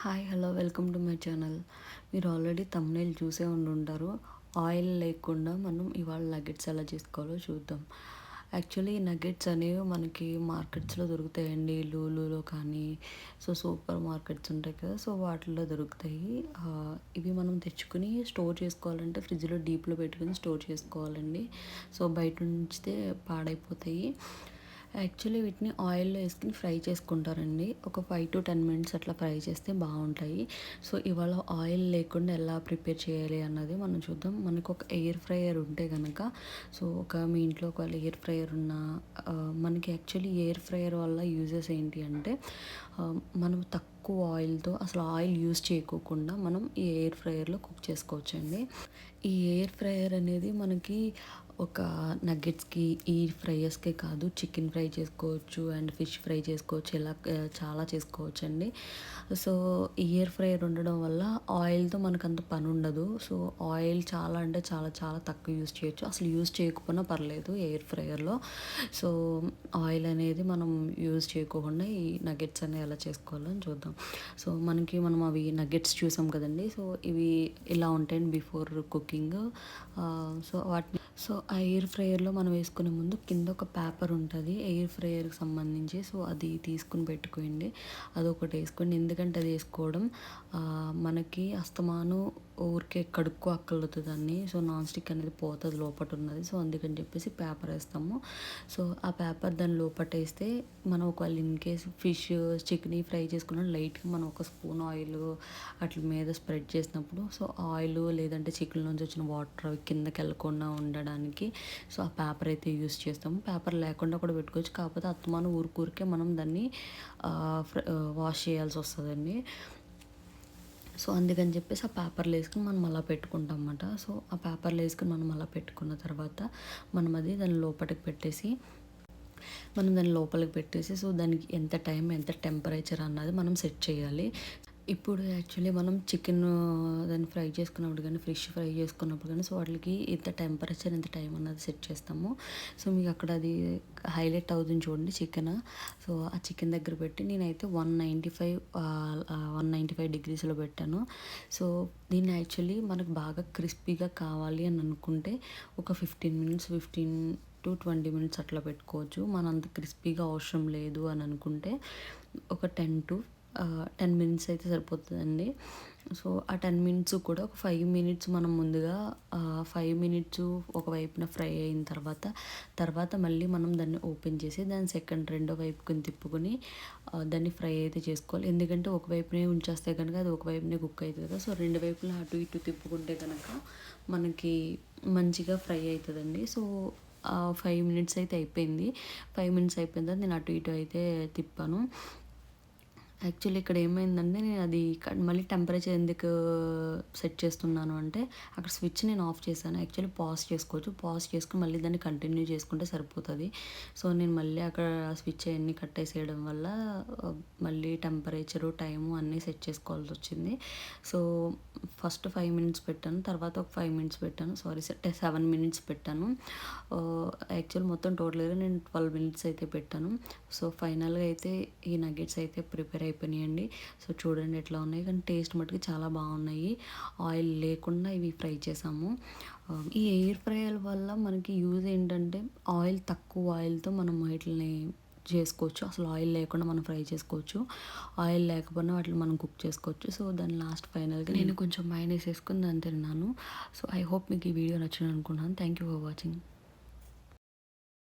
Hi hello welcome to my channel. మీరు already thumbnail చూసే ఉండి ఉంటారు ఆయిల్ లేకుండా మనం ఇవాళ నగెట్స్ ఎలా చేసుకోవాలో చూద్దాం. యాక్చువల్లీ ఈ నగెట్స్ అనేవి మనకి మార్కెట్స్లో దొరుకుతాయండి. లూలులో కానీ సో సూపర్ మార్కెట్స్ ఉంటాయి కదా సో వాటిల్లో దొరుకుతాయి. ఇవి మనం తెచ్చుకుని స్టోర్ చేసుకోవాలంటే ఫ్రిడ్జ్లో డీప్లో పెట్టుకుని స్టోర్ చేసుకోవాలండి. సో బయట ఉంచితే పాడైపోతాయి. యాక్చువల్లీ వీటిని ఆయిల్లో వేసుకుని ఫ్రై చేసుకుంటారండి. ఒక ఫైవ్ టు టెన్ మినిట్స్ అట్లా ఫ్రై చేస్తే బాగుంటాయి. సో ఇవాళ ఆయిల్ లేకుండా ఎలా ప్రిపేర్ చేయాలి అన్నది మనం చూద్దాం. మనకు ఒక ఎయిర్ ఫ్రైయర్ ఉంటే కనుక సో ఒక మీ ఇంట్లో ఒకవేళ ఎయిర్ ఫ్రైయర్ ఉన్న మనకి యాక్చువల్లీ ఎయిర్ ఫ్రైయర్ వల్ల యూజెస్ ఏంటి అంటే మనం తక్కువ ఆయిల్తో అసలు ఆయిల్ యూజ్ చేయకోకుండా మనం ఈ ఎయిర్ ఫ్రైయర్లో కుక్ చేసుకోవచ్చండి. ఈ ఎయిర్ ఫ్రైయర్ అనేది మనకి ఒక నగ్గెట్స్కి ఈ ఫ్రైయర్స్కే కాదు చికెన్ ఫ్రై చేసుకోవచ్చు అండ్ ఫిష్ ఫ్రై చేసుకోవచ్చు ఇలా చాలా చేసుకోవచ్చు అండి సో ఇయర్ ఫ్రైయర్ ఉండడం వల్ల ఆయిల్తో మనకు అంత పని ఉండదు సో ఆయిల్ చాలా అంటే చాలా చాలా తక్కువ యూస్ చేయొచ్చు. అసలు యూస్ చేయకపోయినా పర్లేదు ఎయిర్ ఫ్రైయర్లో. సో ఆయిల్ అనేది మనం యూజ్ చేయకోకుండా ఈ నగెట్స్ అనేవి ఎలా చేసుకోవాలని చూద్దాం. సో మనకి మనం అవి నగ్గెట్స్ చూసాం కదండి. సో ఇవి ఇలా ఉంటాయండి బిఫోర్ కుకింగ్ సో వాటిని సో ఆ ఎయిర్ ఫ్రైయర్లో మనం వేసుకునే ముందు కింద ఒక పేపర్ ఉంటుంది. ఎయిర్ ఫ్రైయర్కి సంబంధించి సో అది తీసుకుని పెట్టుకోండి. అదొకటి వేసుకోండి. ఎందుకంటే అది వేసుకోవడం మనకి అస్తమాను ఊరికే కడుక్కో అక్కర్లుతుందని సో నాన్ స్టిక్ అనేది పోతుంది లోపట ఉన్నది సో అందుకని చెప్పేసి పేపర్ వేస్తాము. సో ఆ పేపర్ దాని లోపట వేస్తే మనం ఒకవేళ in case fish chicken fry చేసుకున్న లైట్గా మనం ఒక స్పూన్ ఆయిల్ అట్ల మీద స్ప్రెడ్ చేసినప్పుడు సో ఆయిల్ లేదంటే చికెన్ నుంచి వచ్చిన వాటర్ అవి కిందకి వెళ్ళకుండా ఉండడానికి సో ఆ పేపర్ అయితే యూస్ చేస్తాము. పేపర్ లేకుండా కూడా పెట్టుకోవచ్చు. కాకపోతే అత్తమాను ఊరికూరికే మనం దాన్ని వాష్ చేయాల్సి వస్తుందండి. సో అందుకని చెప్పేసి ఆ పేపర్లు వేసుకుని మనం అలా పెట్టుకుంటాం అన్నమాట సో ఆ పేపర్లు వేసుకుని మనం అలా పెట్టుకున్న తర్వాత మనం అది దాని లోపలికి పెట్టేసి మనం దాని లోపలికి పెట్టేసి సో దానికి ఎంత టైం ఎంత టెంపరేచర్ అన్నది మనం సెట్ చేయాలి. ఇప్పుడు యాక్చువల్లీ మనం చికెన్ దాన్ని ఫ్రై చేసుకున్నప్పుడు కానీ ఫిష్ ఫ్రై చేసుకున్నప్పుడు కానీ సో వాటికి ఇంత టెంపరేచర్ ఎంత టైం అన్నది సెట్ చేస్తాము. సో మీకు అక్కడ అది హైలైట్ అవుతుంది చూడండి చికెన్ సో ఆ చికెన్ దగ్గర పెట్టి నేనైతే one ninety five one ninety five డిగ్రీస్లో పెట్టాను. సో దీన్ని యాక్చువల్లీ మనకు బాగా క్రిస్పీగా కావాలి అని అనుకుంటే ఒక fifteen minutes fifteen to twenty minutes అట్లా పెట్టుకోవచ్చు. మన అంత క్రిస్పీగా అవసరం లేదు అని అనుకుంటే ఒక టెన్ టు టెన్ మినిట్స్ అయితే సరిపోతుందండి. సో ఆ టెన్ మినిట్స్ కూడా ఒక ఫైవ్ మినిట్స్ మనం ముందుగా ఫైవ్ మినిట్స్ ఒకవైపున ఫ్రై అయిన తర్వాత తర్వాత మళ్ళీ మనం దాన్ని ఓపెన్ చేసి దాన్ని సెకండ్ రెండో వైపుకుని తిప్పుకొని దాన్ని ఫ్రై అయితే చేసుకోవాలి. ఎందుకంటే ఒకవైపునే ఉంచేస్తే కనుక అది ఒకవైపునే కుక్ అవుతుంది కదా. సో రెండు వైపులా అటు ఇటు తిప్పుకుంటే కనుక మనకి మంచిగా ఫ్రై అవుతుందండి. సో ఫైవ్ మినిట్స్ అయితే అయిపోయింది. ఫైవ్ మినిట్స్ అయిపోయిన తర్వాత నేను అటు ఇటు అయితే తిప్పాను. యాక్చువల్లీ ఇక్కడ ఏమైందంటే నేను అది మళ్ళీ టెంపరేచర్ ఎందుకు సెట్ చేస్తున్నాను అంటే అక్కడ స్విచ్ నేను ఆఫ్ చేశాను. యాక్చువల్లీ పాజ్ చేసుకోవచ్చు. పాజ్ చేసుకుని మళ్ళీ దాన్ని కంటిన్యూ చేసుకుంటే సరిపోతుంది. సో నేను మళ్ళీ అక్కడ స్విచ్ అవన్నీ కట్టేసేయడం వల్ల మళ్ళీ టెంపరేచరు టైము అన్నీ సెట్ చేసుకోవాల్సి వచ్చింది. సో ఫస్ట్ ఫైవ్ మినిట్స్ పెట్టాను. తర్వాత ఒక ఫైవ్ మినిట్స్ పెట్టాను. సారీ సెవెన్ మినిట్స్ పెట్టాను. యాక్చువల్ మొత్తం టోటల్గా నేను ట్వెల్వ్ మినిట్స్ అయితే పెట్టాను. సో ఫైనల్గా అయితే ఈ నగెట్స్ అయితే ప్రిపేర్ అయిపోయినాయండి. సో చూడండి ఎట్లా ఉన్నాయి. కానీ టేస్ట్ మటుకు చాలా బాగున్నాయి. ఆయిల్ లేకుండా ఇవి ఫ్రై చేసాము. ఈ ఎయిర్ ఫ్రైయర్ వల్ల మనకి యూజ్ ఏంటంటే ఆయిల్ తక్కువ ఆయిల్తో మనం వీటిని చేసుకోవచ్చు. అసలు ఆయిల్ లేకుండా మనం ఫ్రై చేసుకోవచ్చు. ఆయిల్ లేకపోయినా వాటిని మనం కుక్ చేసుకోవచ్చు. సో దాని లాస్ట్ ఫైనల్గా నేను కొంచెం మైనస్ వేసుకుని దాన్ని తిన్నాను. సో ఐ హోప్ మీకు ఈ వీడియో నచ్చింది అనుకున్నాను థ్యాంక్ యూ ఫర్ వాచింగ్